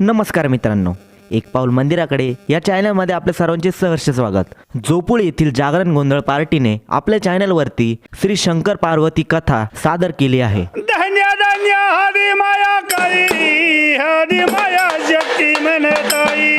नमस्कार मित्रांनो एक पाऊल मंदिराकडे या चॅनलमध्ये आपल्या सर्वांचे सहर्ष स्वागत. जोपूळ येथील जागरण गोंधळ पार्टीने आपल्या चॅनलवरती श्री शंकर पार्वती कथा सादर केली आहे. धन्य धन्य हरी माया हरी माया शक्ती म्हणताई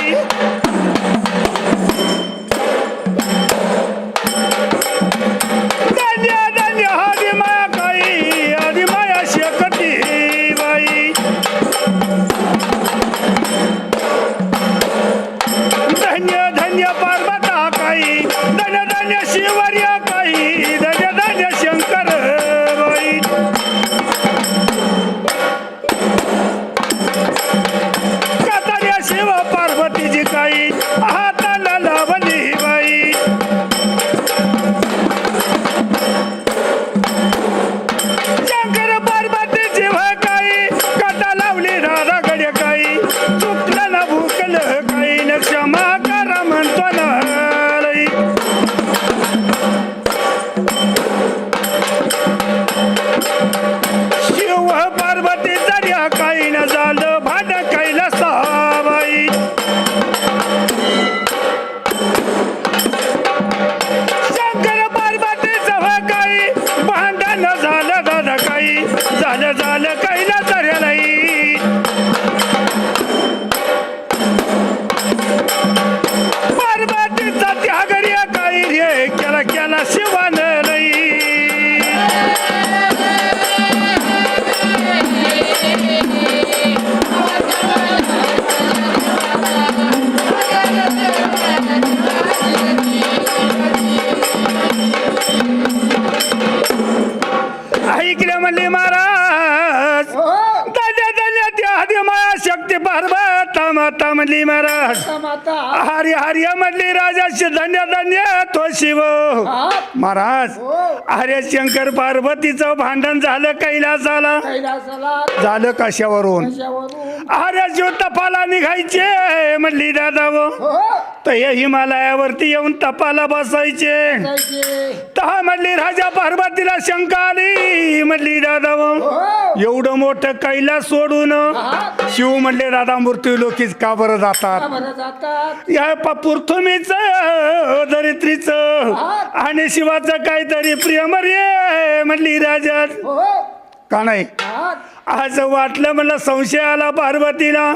माता म्हणली महाराज हरी हरी म्हणली राजाशी धन्य धन्य तो शिव. महाराज अरे शंकर पार्वतीचं भांडण झालं कैलासाला. झालं कशावरून? अरे जो तपाला निघायचे म्हणली दादा व. तर हे हिमालयावरती येऊन तपाला बसायचे. तहा म्हणली राजा पार्वतीला शंका आली म्हणली दादा व. एवढं मोठं कैलास सोडून. शिव म्हणले दादा मृत्यू लोकीच का बरं जातात? या पृथ्वीच दरित्रीच आणि शिवाचं काहीतरी प्रियम रे म्हणली राजा का नाही? आज वाटलं मला संशय आला पार्वतीला.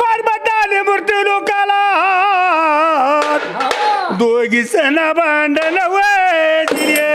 पार्वती आले मृत्यू लोकाला. दोघी सणा भांडण वैदिये.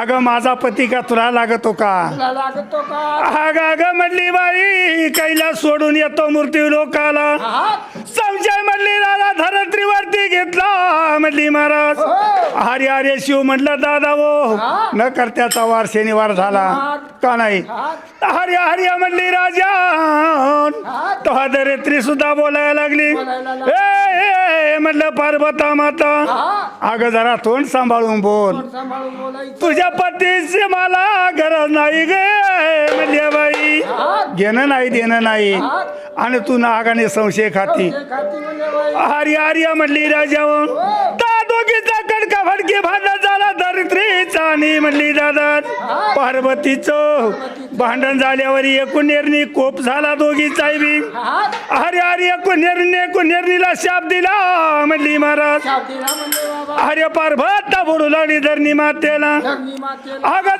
अगं माझा पती का तुला लागतो का? तुला लागतो का? अगं अगं म्हणली बाई कैलास सोडून येतो मृत्यू लोकाला. संशय म्हणली दादा धरत्रीवरती घेतला म्हणली महाराज. हरे हरे शिव म्हटलं दादा वो न करत्याचा वार शनिवार झाला. का नाही? हरे हरे म्हणली राजा. तो धरित्री सुद्धा बोलायला लागली. ए ए, म्हटलं पार्वता माता अगं जरा तोंड सांभाळून बोल. तुझ्या पतीची मला गरज नाही गे म्हणली बाई. घेणं नाही देणं नाही. आणि तू नागाने संशय खाती. आर्य आर्य म्हणली राजावर त्या दोघीचा कडका फडकी भांडण झाला धरित्रीचा आणि म्हणली दादा पार्वतीचं भांडण झाल्यावर एकूण निर्णी कोप झाला दोघीचा बी. अरे अरे एकूण निर्णी एकूण निर्णीला शाप दिला म्हणली महाराज. अरे पार्वता बुडू लागली धरणी मातेला ना. मातेला अगं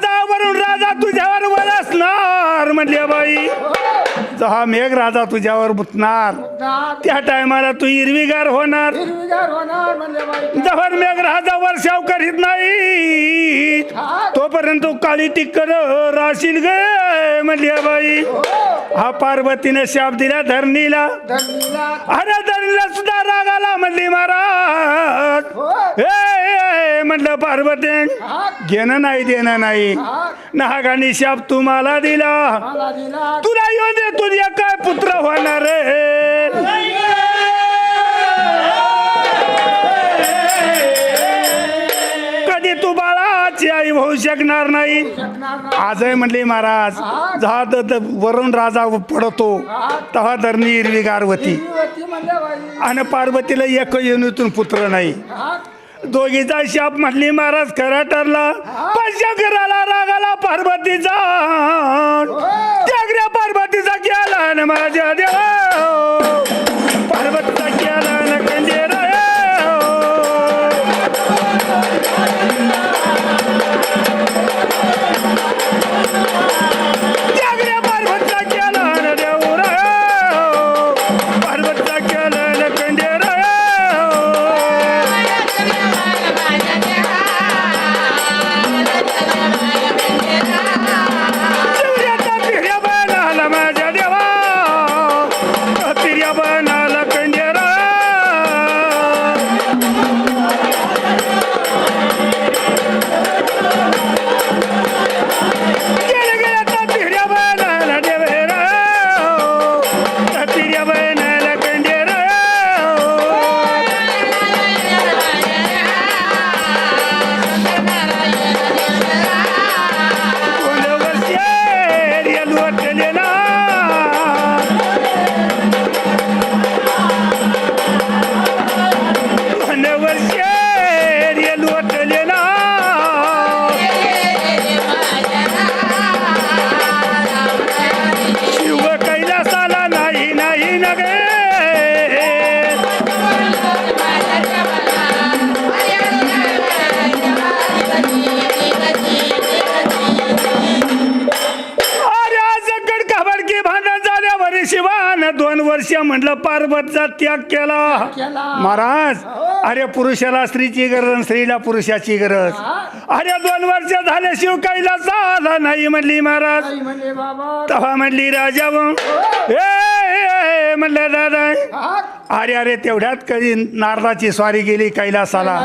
राजा तुझ्यावर वर असणार म्हणले बाई. हा मेघ राजा तुझ्यावर मुतणार दात त्या टायमाला तू हिरवीगार होणार. जवळ मेघ राजा वर्षाव करीत नाही. तोपर्यंत तू काळी टिक्कर राशील ग म्हणली बाई. हा पार्वतीने शाप दिला धरणीला. अरे धरणीला सुद्धा राग आला म्हणली महाराज. ए म्हटलं पार्वती घेणं नाही देणं नाही. नागाने शाप तुम्हाला दिला. तुला येऊ दे तुझ्या काय पुत्र होणार कधी तू बाळाची आई होऊ शकणार नाही? आजही म्हणले महाराज जहा त- वरून राजा पडतो तहा धरणी हिरवीगार होती. आणि पार्वतीला एक येणूतून पुत्र नाही. दोघीचा शाप म्हटली महाराज खरा ठरला पण शंकराला रागाला पार्वतीचा पार्वतीचा माझ्या देवा. पार्वतीचा म्हटलं पार्वतचा त्याग केला. महाराज अरे पुरुषाला स्त्रीची गरज स्त्रीला पुरुषाची गरज. अरे दोन वर्ष झाले शिव कैलास आला नाही म्हणली महाराज तेव्हा म्हणली राजा ए, म्हणलं दादा. अरे अरे तेवढ्यात कधी नारदाची स्वारी गेली कैलासाला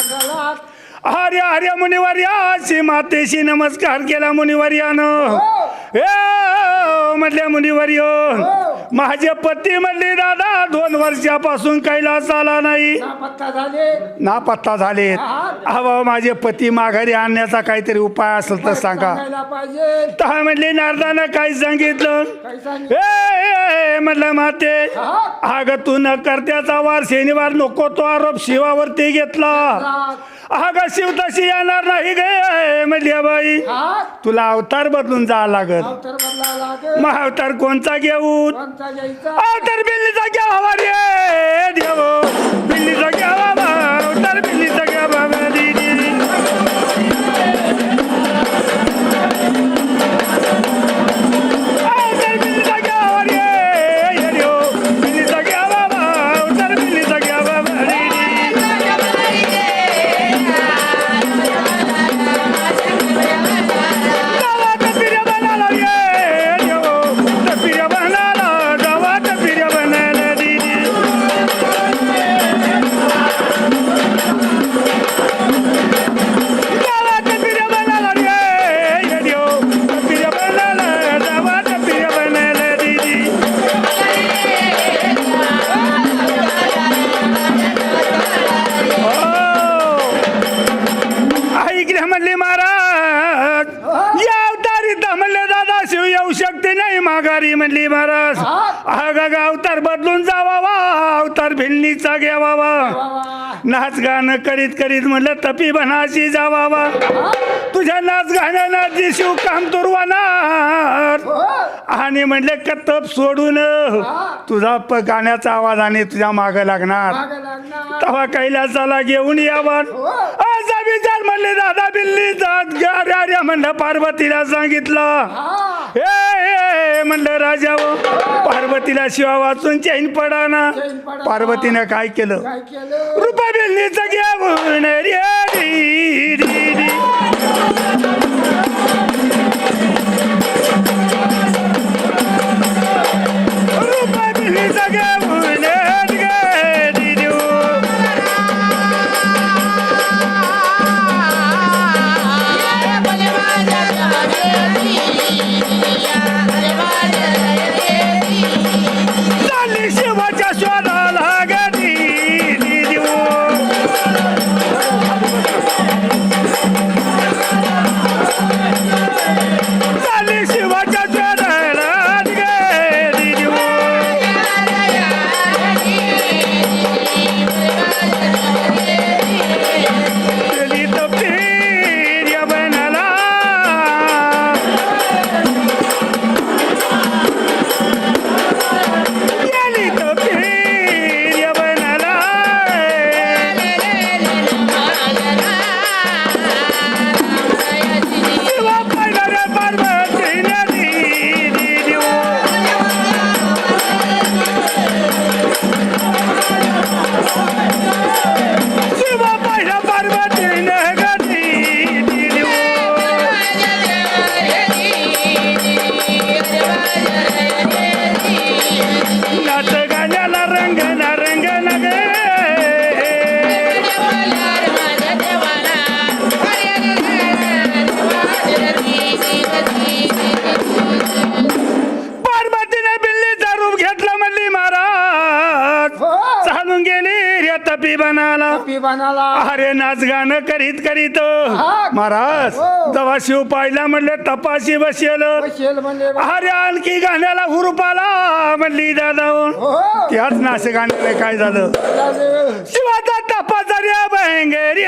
अरे अरे मुनिवर्याशी मातेशी नमस्कार केला मुनिवर्यानं. ए म्हटल्या मुनिवर्य. माझे पती म्हणले दादा दोन वर्षापासून कैलास आला नाही. पत्ता झाले. अहो माझे पती माघारी आणण्याचा काहीतरी उपाय असेल तर सांगा. तर म्हणले नारदानं काय सांगितलं. काही सांगितलं. ए म्हटलं माते. अग तू न करत्याचा वार शनिवार नको तो आरोप शिवावरती घेतला. अग शिव तशी येणार नाही गे म्हणली बाई तुला अवतार बदलून जा लागत अवतर बदला लागेल. मग अवतार कोणता घ्यायचा? अवतार बिल्लीचा घ्यावा रे देव. बिल्लीचा घ्यावा अवतार बिल्लीचा नाच गाणं करीत करीत म्हटलं तपी बनाशी जावा हो. तुझ्या नाच गाण्यानं दिसू काम तुरवानार आणि म्हणले कत्तप सोडून तुझा प गाण्याचा आवाज आणि तुझ्या माग लागणार. तेव्हा कैलासाला घेऊन यावर. असा विचार म्हणले दादा बिल्ली जात गा रे म्हणलं पार्वतीला सांगितलं. हे. हे म्हणलं राजा हो, पार्वतीला शिवा वाचून चैन पडाना. पार्वतीनं काय केलं? काय केलं? रुपा बिल्लीचं घेऊन रे. री, री, नाच गाणं करीत करीत. महाराज हो. जेव्हा शिव पाहिला म्हणले तपाशी बसेल. अरे आणखी गाण्याला हुरूपाला म्हणली दादा त्याच नाच गाण्याला काय झालं. शिवाचा तपाचा रे भंगरी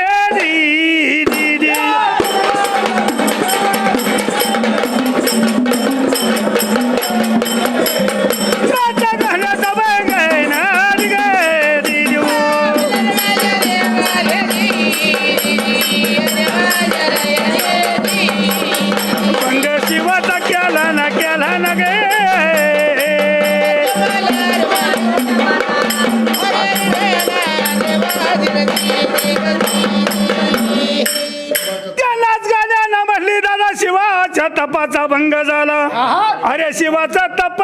तपाचा भंग झाला. अरे शिवाचा तप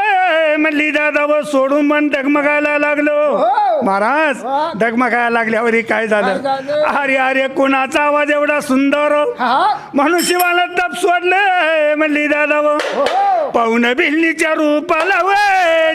म्हणली दादा व सोडून मन डगमगायला लागलो. हो. महाराज. डगमगायला लागल्यावर काय झालं? काय झालं? अरे अरे कुणाचा आवाज एवढा सुंदर हा? म्हणून शिवाला तप सोडले. म्हणली दादा व हो. पाहुण बिल्लीच्या रूपाला वे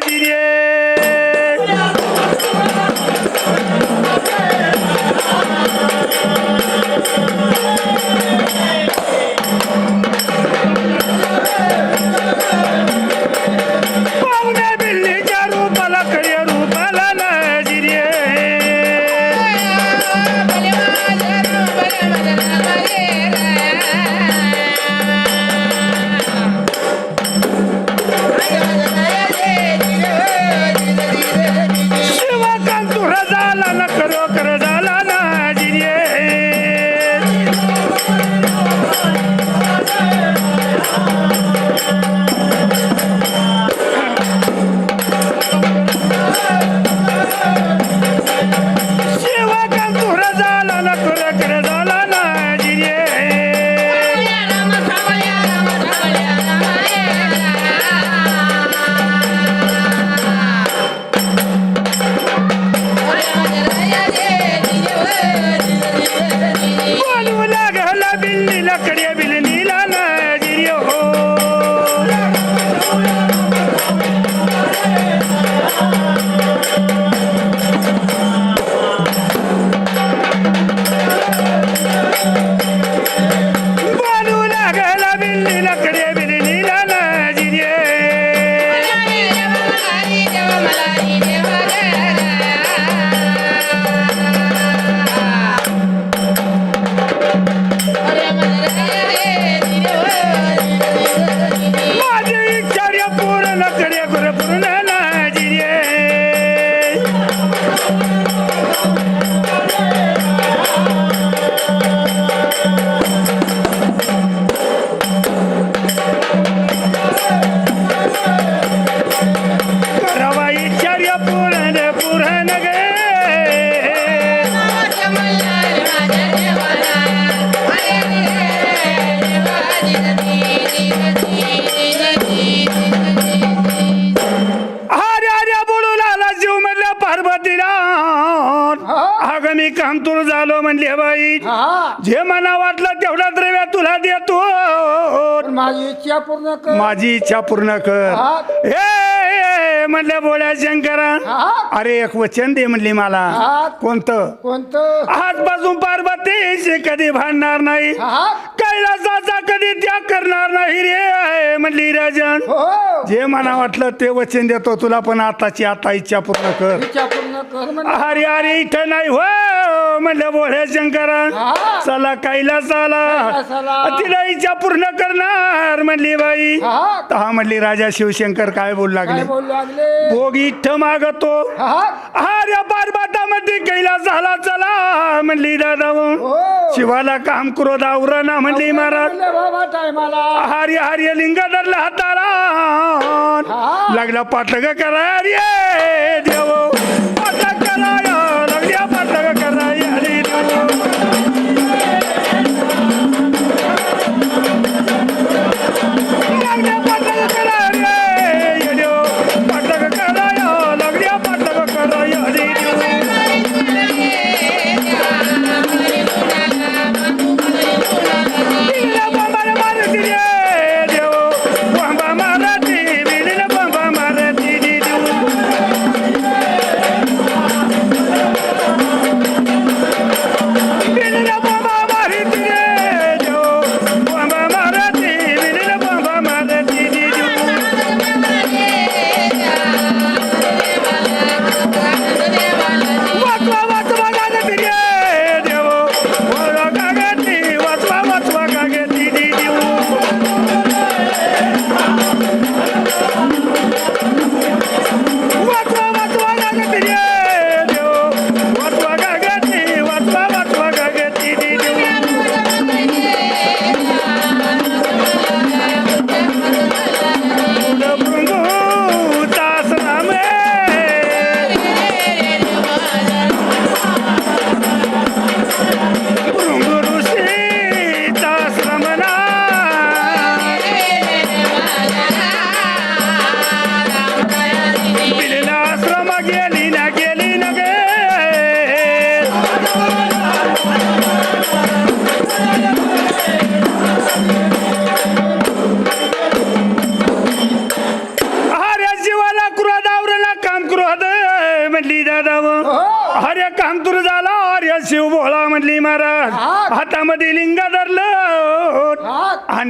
मी कामतूर झालो म्हणले बाई जे मना वाटलं तेवढा द्रव्य तुला देतो. माझी इच्छा पूर्ण कर. माझी इच्छा पूर्ण कर. हा. ए म्हणल्या बोळ्या शंकरा. हा. अरे एक वचन दे म्हणली मला. कोणतं? कोणतं? आजपासून पार्वतीशी कधी भांडणार नाही. हा. कैलासाचा कधी त्याग करणार नाही रे म्हणली राजन. हो. जे मला वाटलं ते वचन देतो तुला पण आताची आता इच्छा पूर्ण कर. इच्छा पूर्ण कर अरे अरे इथं नाही हो म्हणलं बोळे शंकरा. हा. चला कैलासाला. कैलासाला. तिला इच्छा पूर्ण करणार. म्हणली बाई. हा हा. म्हणली राजा शिवशंकर काय बोलू काय लागले बोलू लागले? भोग इथं मागतो. हा अरे पार्वतामध्ये कैलासाला चला म्हणली दादा हो. शिवाला काम क्रोध आवरणा म्हणली महाराज. म्हणले बाबा टायमाला. हरी हरी लिंग धरला हाताला. हा. लागला पाटग कराय रे देव.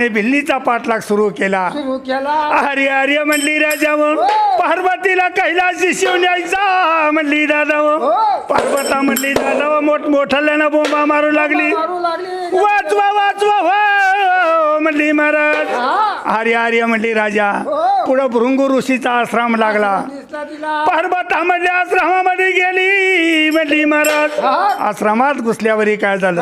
हा आणि भिल्लीचा पाठलाग सुरू केला. सुरू केला. अरे अरे म्हणली राजाव पार्वतीला कैलाशी शिव न्यायचा म्हणली दादाव हो. पार्वता म्हणली दादाव मोठ मोठ्याल्यानं बोंबा मारू लागली. मारू लागली. वाचवा वाचवा हो म्हणली महाराज. हा. आर्य आर्य म्हणली राजा हो. पुढं भृंगू ऋषीचा आश्रम लागला पर्वतामधल्या आश्रमामध्ये गेली म्हणली महाराज. आश्रमात घुसल्यावरी काय झालं?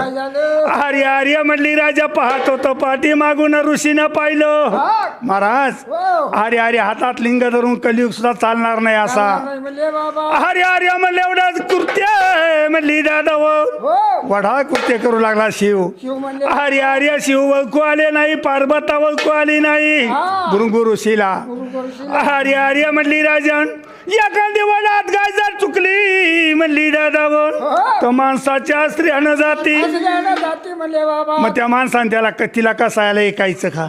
आर्य आर्य म्हणली राजा पाहत होतो पाठी मागून ऋषीनं पाहिलं. महाराज हो. आर्य आर्य हातात लिंग धरून कलियुग सुद्धा चालणार नाही असा. आर्य आर्य म्हणले एवढाच कृत्य म्हणली दादा हो. वढा कृत्य करू लागला शिव. आर्य आर्य शिव वळकू आले नाही पार्वता वळकू आली नाही. गुरुगु ऋषीला आर्य आर्य म्हणली राजन एखादी वडात गाय जर चुकली म्हणली दादावर हो. तर माणसाच्या स्त्रियानं जाती. मग त्या माणसाने त्याला कथीला कसायला ऐकायचं का?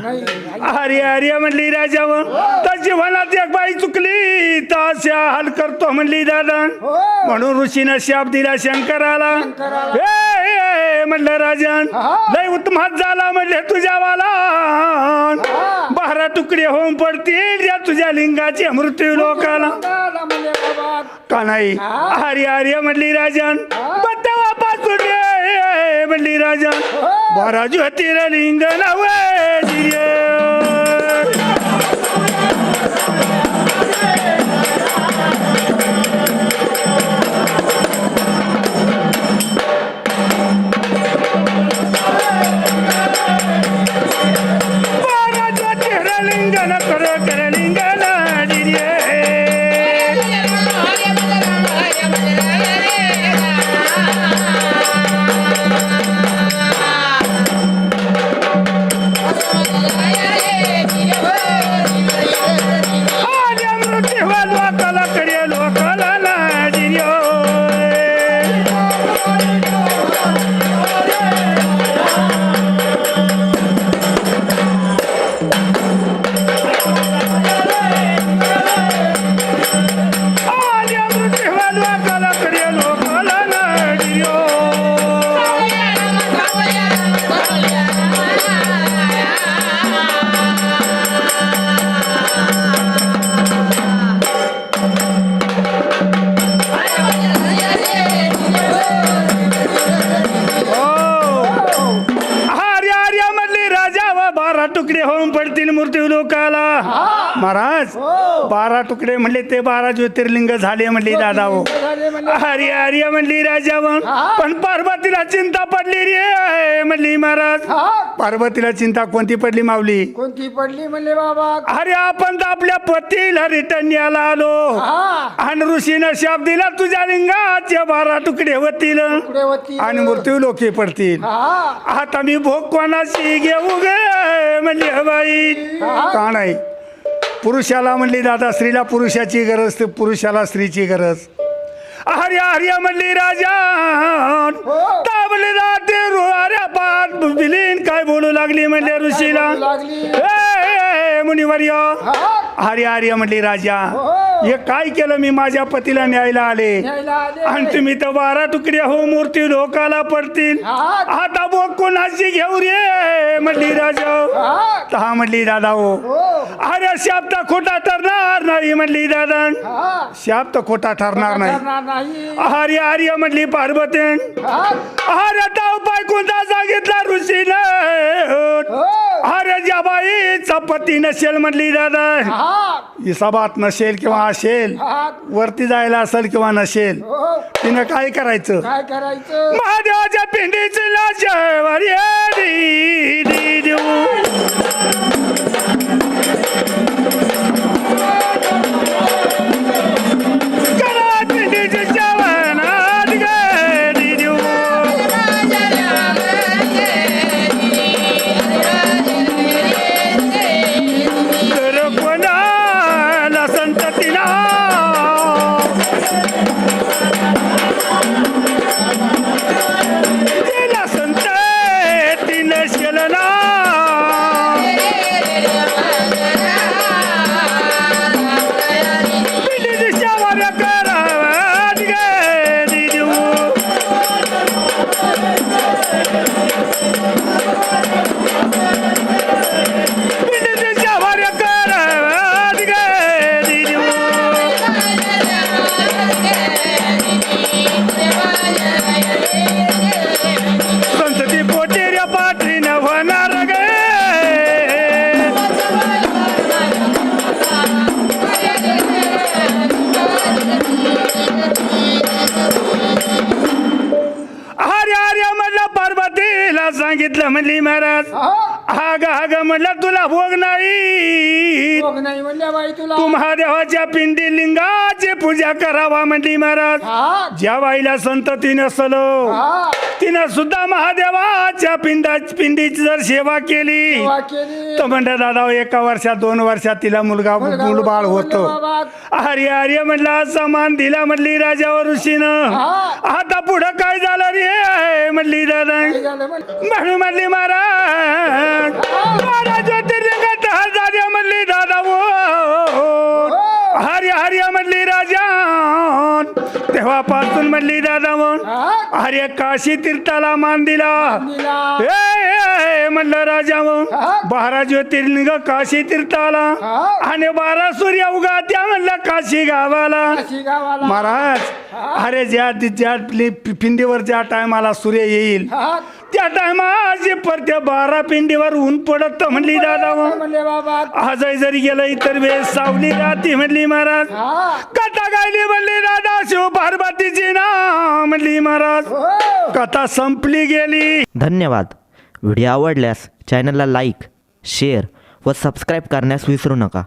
आर्य आर्य म्हणली राजावर तर जीवनात एक बाई चुकली तर अशा हाल करतो म्हणली दादा हो. म्हणून ऋषीनं शाप दिला शंकराला. हे, हे, म्हणलं राजन हा. लय उत्मात झाला म्हणले तुझ्या वाला हा. बारा तुकडे होऊन पडतील या तुझ्या लिंगाचे मृत्यू लोकाला का नाही. आर्य आर्य म्हणली राजन. बत्तावापासून रे म्हणली राजन हो. बारा ज्योतिर्लिंग नवे महाराज बारा तुकडे म्हणले ते बारा ज्योतिर्लिंग झाले म्हणली दादा हो झाले म्हणले. हरी हरी म्हणली राजावन पण पार्वतीला चिंता पडली रे म्हणली महाराज. हा. पार्वतीला चिंता कोणती पडली माऊली? कोणती पडली म्हणले बाबा? अरे आपण तर आपल्या पतीला रिटर्न यायला आलो. हा. आणि ऋषीनं शाप दिला तुझ्या लिंगाचे बारा तुकडे होतील. आणि मृत्यू लोके पडतील. हा. आता मी भोग कोणाशी घेऊ गे म्हणली बाई का नाही पुरुषाला म्हणली दादा स्त्रीला पुरुषाची गरज तर पुरुषाला स्त्रीची गरज. हर्या हर्या म्हणली राजा. ताबले जाते अरे पाठ बिलीन काय बोलू लागली म्हणले ऋषीला. लागली? ए, मुनिवर्य. हा. हर्या हर्या म्हणली राजा. हे काय केलं मी? माझ्या पतीला न्यायला आले. आणि तुम्ही तर बारा तुकडे हो मूर्ती लोकाला पडतील. आता बोक कोणाची घेऊ रे म्हणली राजा. हा. म्हणली दादा हो. हो. अरे शाप तर खोटा ठरणार नाही म्हणली दादा. शाप तर खोटा ठरणार नाही. नाही. आर्य आर्य म्हणली पार्वती हा. अरे आता उपाय कोणता सांगितला ऋषीने हो. अरे ज्या बाईचा पती नसेल म्हणली दादा. हा. हिसाबात नसेल किंवा असेल हा वरती जायला असेल किंवा नसेल हो तिनं काय करायचं? काय करायचं? महादेवाच्या पिंडीची लाशेवर म्हणलं तुला भोग नाही. भोग नाही म्हणल्या बाई तुला. तू महादेवाच्या पिंडी लिंगाची पूजा करावा म्हणली महाराज. ज्या बाईला संतती नसलो हा. तिनं सुद्धा महादेवाच्या पिंडा पिंडीची जर सेवा केली. सेवा केली. तर म्हणतात दादा एका वर्षात दोन वर्षात तिला मुलगा मुलगा मुलबाळ म्हणले होतो. बाबा अरे अरे म्हणलं असा मान दिला म्हणली राजावर ऋषीनं. हा. आता पुढं काय झालं रे? म्हणली दादा. काय झालं म्हण- म्हणून म्हणली महाराज हा अरे काशी तीर्थाला मान दिला. ए, म्हणलं राजा हा. बारा ज्योतिर्लिंग काशी तीर्थाला. हा. आणि बारा सूर्य उगा त्या म्हणलं काशी गावाला. महाराज अरे ज्या ज्या पिंडीवर ज्या टायमाला सूर्य येईल हा. त्या टायमाची परत्या बारा पिंडीवर ऊन पडत म्हणली दादा म्हणले बाबा. आजही जरी गेलं इतर वेळेस सावली राहती म्हणली महाराज. कथा गायली म्हणली दादा शिव पार्वतीची ना म्हणली महाराज. हो. कथा संपली गेली. धन्यवाद. व्हिडिओ आवडल्यास चॅनलला लाईक शेअर व सबस्क्राईब करण्यास विसरू नका.